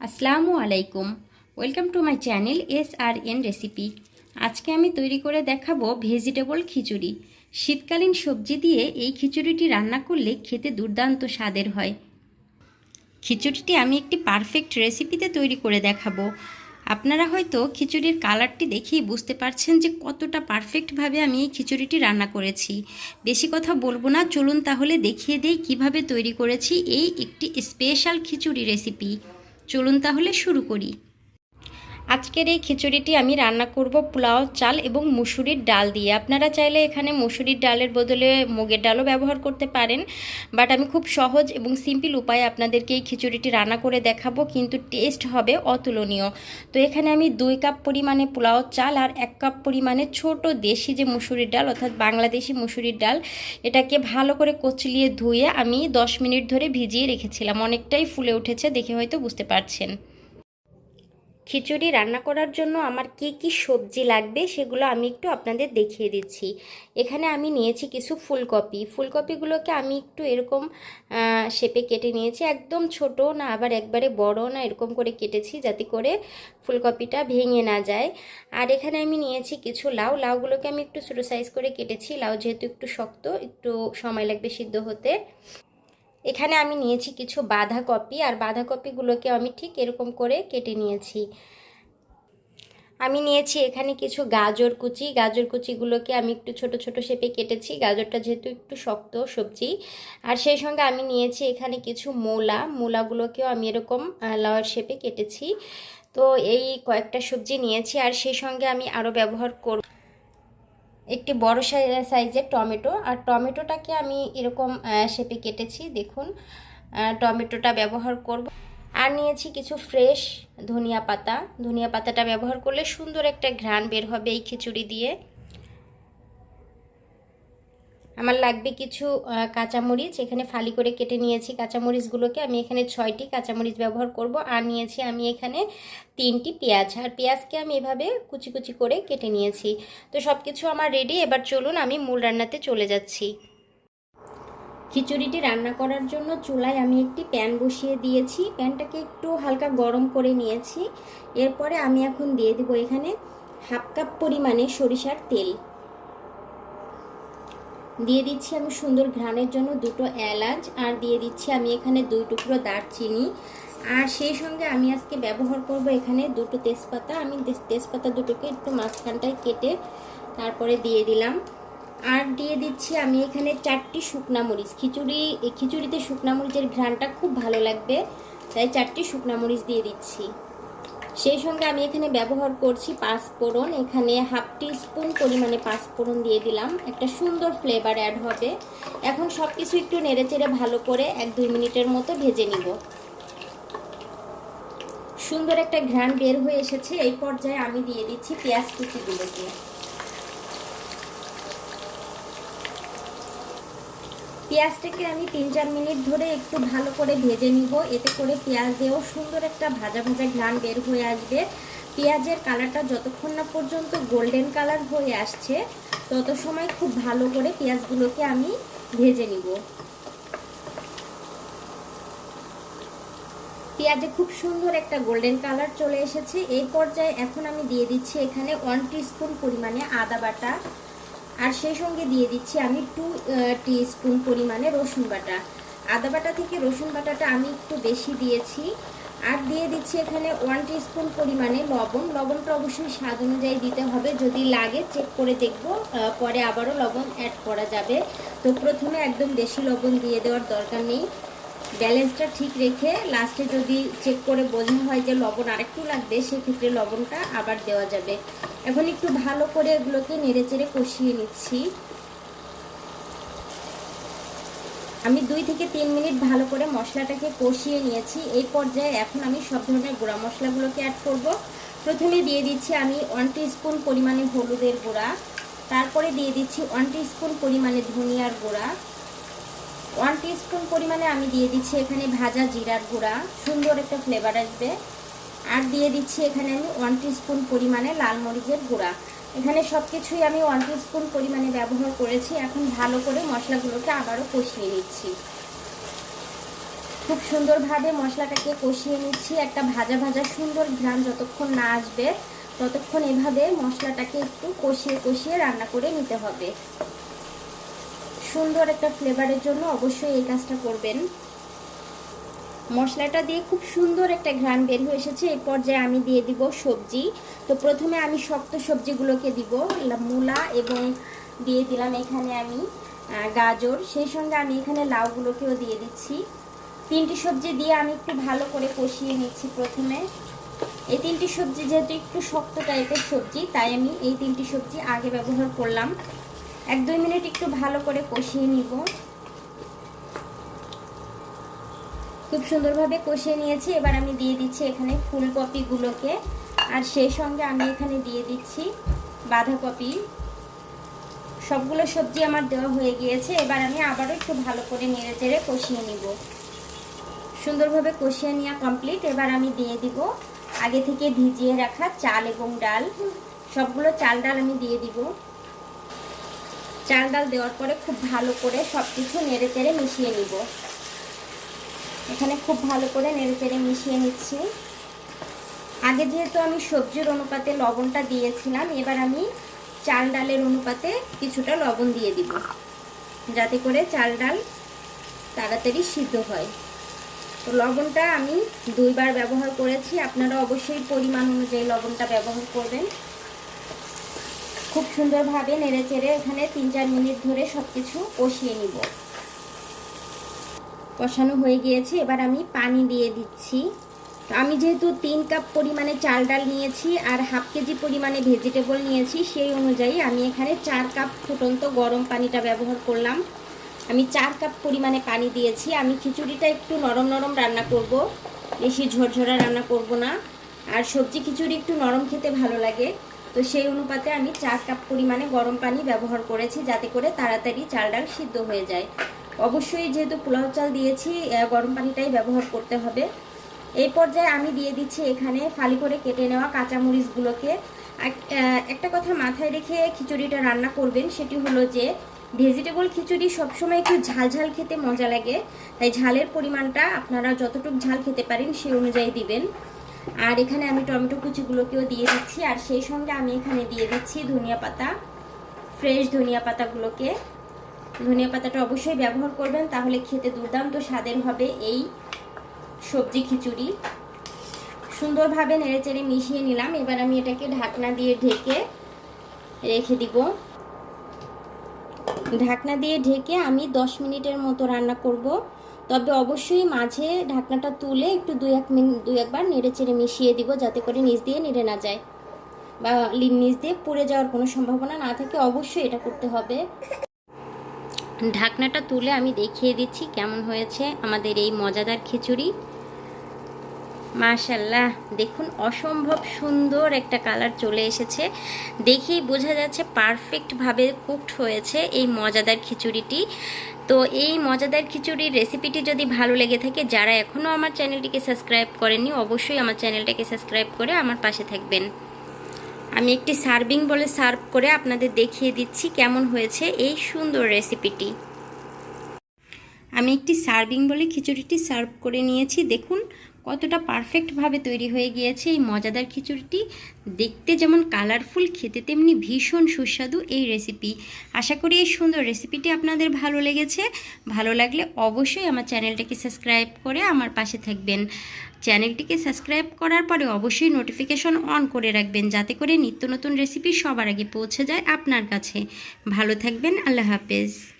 আসসালামু আলাইকুম। Welcome to my channel S R N recipe আজকে আমি তৈরি করে দেখাবো ভেজিটেবল খিচুড়ি। শীতকালীন সবজি দিয়ে এই খিচুড়িটি রান্না করলে খেতে দুর্দান্ত স্বাদের হয়। খিচুড়িটি আমি একটি পারফেক্ট রেসিপিতে তৈরি করে দেখাবো। আপনারা হয়তো খিচুড়ির কালারটি দেখেই বুঝতে পারছেন যে কতটা পারফেক্টভাবে আমি এই খিচুড়িটি রান্না করেছি। বেশি কথা বলব না, চলুন তাহলে দেখিয়ে দেই কীভাবে তৈরি করেছি এই একটি স্পেশাল খিচুড়ি রেসিপি চলুন তাহলে শুরু করি। আজকের এই খিচুড়িটি আমি রান্না করব পোলাও, চাল এবং মুসুরির ডাল দিয়ে। আপনারা চাইলে এখানে মুসুরির ডালের বদলে মুগের ডালও ব্যবহার করতে পারেন বাট আমি খুব সহজ এবং সিম্পল উপায়ে আপনাদেরকে এই খিচুড়িটি রান্না করে দেখাবো, কিন্তু টেস্ট হবে অতুলনীয়। তো এখানে আমি দুই কাপ পরিমাণে পোলাও, চাল আর এক কাপ পরিমাণে ছোট দেশি যে মুসুরির ডাল, অর্থাৎ বাংলাদেশি মুসুরির ডাল, এটাকে ভালো করে কচলিয়ে ধুয়ে আমি দশ মিনিট ধরে ভিজিয়ে রেখেছিলাম। অনেকটাই ফুলে উঠেছে, দেখে হয়তো বুঝতে পারছেন। খিচুড়ি রান্না করার জন্য আমার কি কি সবজি লাগবে সেগুলো আমি একটু আপনাদের দেখিয়ে দিচ্ছি। এখানে আমি নিয়েছি কিছু ফুলকপি। ফুলকপিগুলোকে আমি একটু এরকম শেপে কেটে নিয়েছি। একদম ছোট না, আবার একবারে বড় না, এরকম করে কেটেছি যাতে করে ফুলকপিটা ভেঙে না যায়। আর এখানে আমি নিয়েছি কিছু লাউ। লাউগুলোকে আমি একটু ছোটো সাইজ করে কেটেছি। লাউ যেহেতু একটু শক্ত, একটু সময় লাগবে সিদ্ধ হতে। এখানে আমি নিয়েছি কিছু বাঁধাকপি আর বাঁধাকপিগুলোকে আমি ঠিক এরকম করে কেটে নিয়েছি। আমি নিয়েছি এখানে কিছু গাজর কুচি। গাজর কুচিগুলোকে আমি একটু ছোট ছোট শেপে কেটেছি। গাজরটা যেহেতু একটু শক্ত সবজি। আর সেই সঙ্গে আমি নিয়েছি এখানে কিছু মূলা। মূলাগুলোকেও আমি এরকম লাওয়ার শেপে কেটেছি। তো এই কয়েকটা সবজি নিয়েছি। আর সেই সঙ্গে আমি আরও ব্যবহার করব। একটি বড় সাইজের টমেটো। আর টমেটোটাকে আমি এরকম শেপে কেটেছি, দেখুন। টমেটোটা ব্যবহার করব। আর নিয়েছি কিছু ফ্রেশ ধনিয়া পাতা। ধনিয়া পাতাটা ব্যবহার করলে সুন্দর একটা ঘ্রাণ বের হবে এই খিচুড়ি দিয়ে। আমার লাগবে কিছু কাঁচামরিচ। এখানে ফালি করে কেটে নিয়েছি কাঁচামরিচগুলোকে। আমি এখানে ছয়টি কাঁচামরিচ ব্যবহার করব। আর নিয়েছি আমি এখানে তিনটি পেঁয়াজ। আর পেঁয়াজকে আমি এভাবে কুচি কুচি করে কেটে নিয়েছি। তো সব কিছু আমার রেডি এবার চলুন, আমি মূল রান্নাতে চলে যাচ্ছি। খিচুড়িটি রান্না করার জন্য চুলায় আমি একটি প্যান বসিয়ে দিয়েছি। প্যানটাকে একটু হালকা গরম করে নিয়েছি। এরপরে আমি এখন দিয়ে দেবো এখানে হাফ কাপ পরিমাণে সরিষার তেল। দিয়ে দিচ্ছি আমি সুন্দর ঘ্রাণের জন্য দুটো এলাচ, আর দিয়ে দিচ্ছি আমি এখানে দুই টুকরো দারচিনি। আর সেই সঙ্গে আমি আজকে ব্যবহার করব এখানে দুটো তেজপাতা। আমি তেজপাতা দুটোকে একটু মাঝখানটায় কেটে তারপরে দিয়ে দিলাম। আর দিয়ে দিচ্ছি আমি এখানে চারটি শুকনা মরিচ। খিচুড়ি খিচুড়িতে শুকনা মরিচের ঘ্রাণটা খুব ভালো লাগবে, তাই চারটি শুকনা মরিচ দিয়ে দিচ্ছি। সেই সঙ্গে আমি এখানে ব্যবহার করছি পাঁচফোড়ন। এখানে হাফ টি স্পুন পরিমাণে পাঁচফোড়ন দিয়ে দিলাম। একটা সুন্দর ফ্লেভার অ্যাড হবে। এখন সব কিছু একটু নেড়েচেড়ে ভালো করে এক দুই মিনিটের মতো ভেজে নিব। সুন্দর একটা ঘ্রাণ বের হয়ে এসেছে। এই পর্যায়ে আমি দিয়ে দিচ্ছি পেঁয়াজ কুচিগুলোকে। পেঁয়াজটাকে আমি তিন চার মিনিট ধরে একটু ভালো করে ভেজে নিব। এতে করে পেঁয়াজ দিয়েও সুন্দর একটা ভাজা ভাজা ঘ্রাণ বের হয়ে আসবে। পেঁয়াজের কালারটা যতক্ষণ না পর্যন্ত গোল্ডেন কালার হয়ে আসছে, তত সময় খুব ভালো করে পেঁয়াজগুলোকে আমি ভেজে নিব। পেঁয়াজে খুব সুন্দর একটা গোল্ডেন কালার চলে এসেছে। এই পর্যায়ে এখন আমি দিয়ে দিচ্ছি এখানে ওয়ান স্পুন পরিমাণে আদা বাটা। আর সেই সঙ্গে দিয়ে দিচ্ছি আমি টু টি স্পুন পরিমাণে রসুন বাটা। আদা বাটা থেকে রসুন বাটাটা আমি একটু বেশি দিয়েছি। আর দিয়ে দিচ্ছি এখানে ওয়ান স্পুন পরিমাণে লবণ। লবণটা অবশ্যই স্বাদ অনুযায়ী দিতে হবে। যদি লাগে চেক করে দেখব। পরে আবারও লবণ অ্যাড করা যাবে। তো প্রথমে একদম বেশি লবণ দিয়ে দেওয়ার দরকার নেই। ব্যালেন্সটা ঠিক রেখে লাস্টে যদি চেক করে বোঝা হয় যে লবণ আরেকটু লাগবে, সেক্ষেত্রে লবণটা আবার দেওয়া যাবে। এখন একটু ভালো করে এগুলোকে নেড়ে চেড়ে কষিয়ে নিচ্ছি। আমি দুই থেকে তিন মিনিট ভালো করে মশলাটাকে কষিয়ে নিয়েছি। এই পর্যায়ে এখন আমি সব ধরনের গুঁড়া মশলাগুলোকে অ্যাড করব। প্রথমে দিয়ে দিচ্ছি আমি ওয়ান স্পুন পরিমাণে হলুদের গুঁড়া। তারপরে দিয়ে দিচ্ছি ওয়ান স্পুন পরিমাণে ধনিয়ার গুঁড়া। ওয়ান স্পুন পরিমাণে আমি দিয়ে দিচ্ছি এখানে ভাজা জিরার গুঁড়া। সুন্দর একটা ফ্লেভার আসবে। আর দিয়ে দিচ্ছি এখানে আমি ওয়ান স্পুন পরিমাণে লাল মরিচের গুঁড়া। এখানে সব কিছুই আমি ওয়ান স্পুন পরিমাণে ব্যবহার করেছি। এখন ভালো করে মশলাগুলোকে আবারও কষিয়ে নিচ্ছি। খুব সুন্দরভাবে মশলাটাকে কষিয়ে নিচ্ছি। একটা ভাজা ভাজা সুন্দর ঘ্রাণ যতক্ষণ না আসবে, ততক্ষণ এভাবে মশলাটাকে একটু কষিয়ে কষিয়ে রান্না করে নিতে হবে। সুন্দর একটা ফ্লেভারের জন্য অবশ্যই এই কাজটা করবেন। মশলাটা দিয়ে খুব সুন্দর একটা ঘ্রাণ বের হয়ে এসেছে। এই পর্যায়ে আমি দিয়ে দিব সবজি। তো প্রথমে আমি শক্ত সবজিগুলোকে দিব। মূলা এবং দিয়ে দিলাম এখানে আমি গাজর। সেই সঙ্গে আমি এখানে লাউগুলোকেও দিয়ে দিচ্ছি। তিনটি সবজি দিয়ে আমি একটু ভালো করে কষিয়ে নিচ্ছি প্রথমে। এই তিনটি সবজি যেহেতু একটু শক্ত টাইপের সবজি, তাই আমি এই তিনটি সবজি আগে ব্যবহার করলাম। এক দুই মিনিট একটু ভালো করে কষিয়ে নিব। খুব সুন্দরভাবে কষিয়ে নিয়েছি। এবার আমি দিয়ে দিচ্ছি এখানে ফুলকপিগুলোকে। আর সেই সঙ্গে আমি এখানে দিয়ে দিচ্ছি বাঁধাকপি। সবগুলো সবজি আমার দেওয়া হয়ে গিয়েছে। এবার আমি আবারও একটু ভালো করে নেড়ে চেড়ে কষিয়ে নিব। সুন্দরভাবে কষিয়ে নেওয়া কমপ্লিট এবার আমি দিয়ে দিব আগে থেকে ভিজিয়ে রাখা চাল এবং ডাল। সবগুলো চাল ডাল আমি দিয়ে দিব। চাল ডাল দেওয়ার পরে খুব ভালো করে সব কিছু নেড়ে চেড়ে মিশিয়ে নিব। এখানে খুব ভালো করে নেড়ে চেড়ে মিশিয়ে নিচ্ছি। আগে যেহেতু আমি সবজির অনুপাতে লবণটা দিয়েছিলাম, এবার আমি চাল ডালের অনুপাতে কিছুটা লবণ দিয়ে দিব, যাতে করে চাল ডাল তাড়াতাড়ি সিদ্ধ হয়। তো লবণটা আমি দুইবার ব্যবহার করেছি, আপনারা অবশ্যই পরিমাণ অনুযায়ী লবণটা ব্যবহার করবেন। খুব সুন্দরভাবে নেড়ে চেড়ে এখানে তিন চার মিনিট ধরে সব কিছু কষিয়ে নিব। কষানো হয়ে গিয়েছে, এবার আমি পানি দিয়ে দিচ্ছি। তো আমি যেহেতু তিন কাপ পরিমাণে চাল ডাল নিয়েছি আর হাফ কেজি পরিমাণে ভেজিটেবল নিয়েছি, সেই অনুযায়ী আমি এখানে চার কাপ ফুটন্ত গরম পানিটা ব্যবহার করলাম। আমি চার কাপ পরিমাণে পানি দিয়েছি। আমি খিচুড়িটা একটু নরম নরম রান্না করব। বেশি ঝরঝরা রান্না করব না। আর সবজি খিচুড়ি একটু নরম খেতে ভালো লাগে। তো সেই অনুপাতে আমি চার কাপ পরিমাণে গরম পানি ব্যবহার করেছি, যাতে করে তাড়াতাড়ি চাল ডাল সিদ্ধ হয়ে যায়। অবশ্যই যেহেতু পোলাও চাল দিয়েছি গরম পানিটাই ব্যবহার করতে হবে। এই পর্যায়ে আমি দিয়ে দিচ্ছি এখানে ফালি করে কেটে নেওয়া কাঁচামরিচগুলোকে। একটা কথা মাথায় রেখে খিচুড়িটা রান্না করবেন, সেটি হলো যে ভেজিটেবল খিচুড়ি সবসময় একটু ঝাল ঝাল খেতে মজা লাগে। তাই ঝালের পরিমাণটা আপনারা যতটুকু ঝাল খেতে পারেন সেই অনুযায়ী দিবেন। আর এখানে আমি টমেটো কুচিগুলোকেও দিয়ে দিচ্ছি। আর সেই সঙ্গে আমি এখানে দিয়ে দিচ্ছি ধনিয়া পাতা, ফ্রেশ ধনিয়া পাতাগুলোকে। ধনিয়া পাতাটা অবশ্যই ব্যবহার করবেন, তাহলে খেতে দুর্দান্ত স্বাদের হবে এই সবজি খিচুড়ি। সুন্দরভাবে নেড়েচেড়ে মিশিয়ে নিলাম, এবার আমি এটাকে ঢাকনা দিয়ে ঢেকে রেখে দিব। ঢাকনা দিয়ে ঢেকে আমি দশ মিনিটের মতো রান্না করব, তবে অবশ্যই মাঝে ঢাকনাটা তুলে একটু দুই এক মিনিট দুই একবার নেড়ে চেড়ে মিশিয়ে দিব, যাতে করে নিচ দিয়ে নেড়ে না যায় বা নিচ দিয়ে পুড়ে যাওয়ার কোনো সম্ভাবনা না থাকে, অবশ্যই এটা করতে হবে। ঢাকনাটা তুলে আমি দেখিয়ে দিচ্ছি কেমন হয়েছে আমাদের এই মজাদার খিচুড়ি। মাশাল্লাহ দেখুন অসম্ভব সুন্দর একটা কালার চলে এসেছে। দেখেই বোঝা যাচ্ছে পারফেক্টভাবে কুকড হয়েছে এই মজাদার খিচুড়িটি। তো এই মজাদার খিচুড়ির রেসিপিটি যদি ভালো লেগে থাকে, যারা এখনও আমার চ্যানেলটিকে সাবস্ক্রাইব করেননি, অবশ্যই আমার চ্যানেলটাকে সাবস্ক্রাইব করে আমার পাশে থাকবেন। আমি একটি সার্ভিং বলে সার্ভ করে আপনাদের দেখিয়ে দিচ্ছি কেমন হয়েছে এই সুন্দর রেসিপিটি। আমি একটি সার্ভিং বলে খিচুড়িটি সার্ভ করে নিয়েছি। দেখুন কতটা পারফেক্টভাবে তৈরি হয়ে গিয়েছে এই মজাদার খিচুড়িটি। দেখতে যেমন কালারফুল খেতে তেমনি ভীষণ সুস্বাদু এই রেসিপি আশা করি এই সুন্দর রেসিপিটি আপনাদের ভালো লেগেছে। ভালো লাগলে অবশ্যই আমার চ্যানেলটাকে সাবস্ক্রাইব করে আমার পাশে থাকবেন। চ্যানেলটিকে সাবস্ক্রাইব করার পরে অবশ্যই নোটিফিকেশন অন করে রাখবেন যাতে করে নিত্য নতুন রেসিপি সবার আগে পৌঁছে যায় আপনার কাছে। ভালো থাকবেন, আল্লাহ হাফেজ।